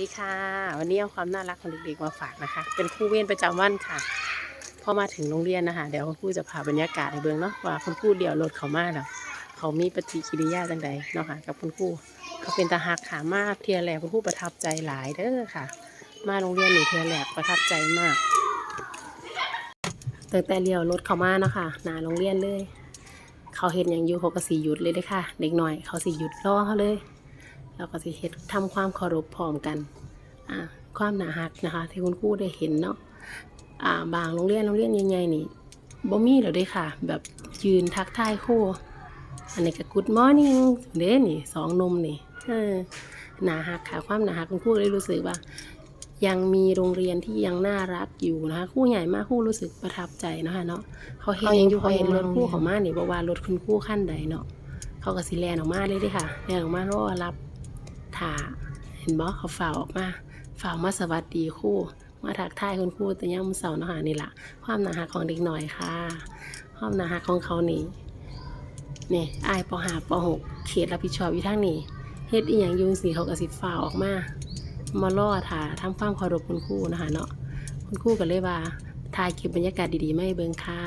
สวัสดีค่ะ วันนี้เอาความน่ารักของเด็กๆมาฝากนะคะ เป็นครูเวรประจำวันค่ะ พอมาถึงโรงเรียนนะคะ เดี๋ยวคุณครูจะพาบรรยากาศให้เบิ่งเนาะว่าคุณครูเดี่ยวรถเขามาแล้วเขามีปฏิกิริยาจังใดเนาะค่ะ กับคุณครูเขาเป็นตาหักค่ะมากเทียแรกคุณครูประทับใจหลายเด้อค่ะ มาโรงเรียนหนึ่งเทียแรกประทับใจมากตั้งแต่เลี้ยวรถเขามาเนาะค่ะหนาโรงเรียนเลย เขาเห็นอย่างยูเขาก็สีหยุดเลยเด้ค่ะ เด็กหน่อย เขาสีหยุดรอเขาเลย เราก็สิเฮ็ดทำความเคารพพร้อมกันอ่าความหนาหักนะคะ ที่คุณครูได้เห็นเนาะอ่าบางโรงเรียนโรงเรียนใหญ่ๆนี่บ่มีแล้วเด้ค่ะ แบบยืนทักทายครูอันนี้ก็ good morning เด้นี่สองหนมนี่เออหนาหักค่ะความหนาหักคุณครูเลยรู้สึกว่า ยังมีโรงเรียนที่ยังน่ารักอยู่นะคะครู่ใหญ่มากครู่รู้สึกประทับใจเนาะคะเนาะเขาเห็นยังอยู่เขาเห็นรถครู่เขามานี่บอกว่ารถคุณครู่ขั้นใดเนาะเขาก็สิแลนออกมาเลยเด้ค่ะแลนออกมารอรับ ถาเห็นบอเขาฝ่าออกมาฝ่ามาสวัสดีคู่ มาทักทายคุณครูแต่ยังมือเสาร์เนาะค่ะนี่แหละความหนาหักของเด็กหน่อยค่ะ ความหนาหักของเขานี่นี่อายปหาปหกเขตรับผิดชอบอยู่ทางนี้เฮ็ดอีหยังยุงสีเขากระสิบฝ่าออกมามาล่อถ่าทำความเคารพคุณครูนะคะเนาะคุณครูก็เลยว่าถ่ายคลิปบรรยากาศดีๆไม่เบิ่งค่ะ